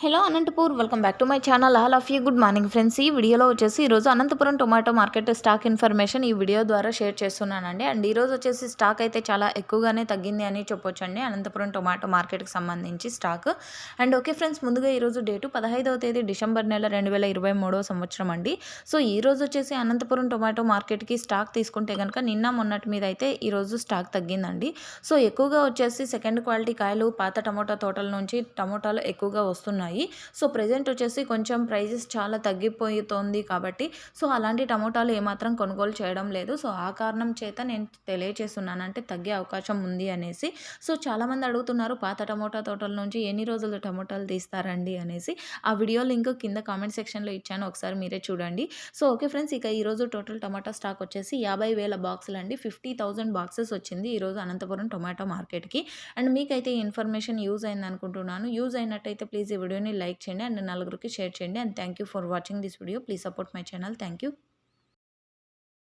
Hello Anantapur welcome back to my channel. All of you good morning friends. ఈ వీడియోలో వచ్చేసి ఈరోజు Anantapuram tomato market stock information ఈ video ద్వారా share చేస్తున్నానండి. అండ్ ఈరోజు వచ్చేసి స్టాక్ అయితే చాలా ఎక్కువగానే తగ్గింది అని చెప్పొచ్చండి. అనంతపురం టొమాటో మార్కెట్కి సంబంధించి స్టాక్. అండ్ ఓకే ఫ్రెండ్స్ ముందుగా ఈరోజు డేటు పదహైదవ తేదీ డిసెంబర్ నెల రెండు వేల ఇరవై మూడో సంవత్సరం అండి. సో ఈ రోజు వచ్చేసి అనంతపురం టొమాటో మార్కెట్కి స్టాక్ తీసుకుంటే కనుక నిన్న మొన్నటి మీద అయితే ఈరోజు స్టాక్ తగ్గిందండి. సో ఎక్కువగా వచ్చేసి సెకండ్ క్వాలిటీ కాయలు పాత టమోటా తోటల నుంచి టమోటాలు ఎక్కువగా వస్తున్నాయి. ఉన్నాయి. సో ప్రజెంట్ వచ్చేసి కొంచెం ప్రైజెస్ చాలా తగ్గిపోతుంది కాబట్టి సో అలాంటి టమోటాలు ఏమాత్రం కొనుగోలు చేయడం లేదు. సో ఆ కారణం చేత నేను తెలియచేస్తున్నాను. అంటే తగ్గే అవకాశం ఉంది అనేసి. సో చాలామంది అడుగుతున్నారు పాత టమోటా తోటల నుంచి ఎన్ని రోజులు టమోటాలు తీస్తారండి? అనేసి. ఆ వీడియో లింక్ కింద కామెంట్ సెక్షన్లో ఇచ్చాను. ఒకసారి మీరే చూడండి. సో ఓకే ఫ్రెండ్స్ ఇక ఈరోజు టోటల్ టమాటా స్టాక్ వచ్చేసి యాభై వేల బాక్సులు అండి. ఫిఫ్టీ థౌజండ్ బాక్సెస్ వచ్చింది ఈరోజు అనంతపురం టొమాటో మార్కెట్కి. అండ్ మీకైతే ఈ ఇన్ఫర్మేషన్ యూజ్ అయింది అనుకుంటున్నాను యూజ్ అయినట్టయితే ప్లీజ్ ఈ వీడియోని లైక్ చేయండి అండ్ నలుగురికి షేర్ చేయండి and thank you for watching this video. Please support my channel. Thank you.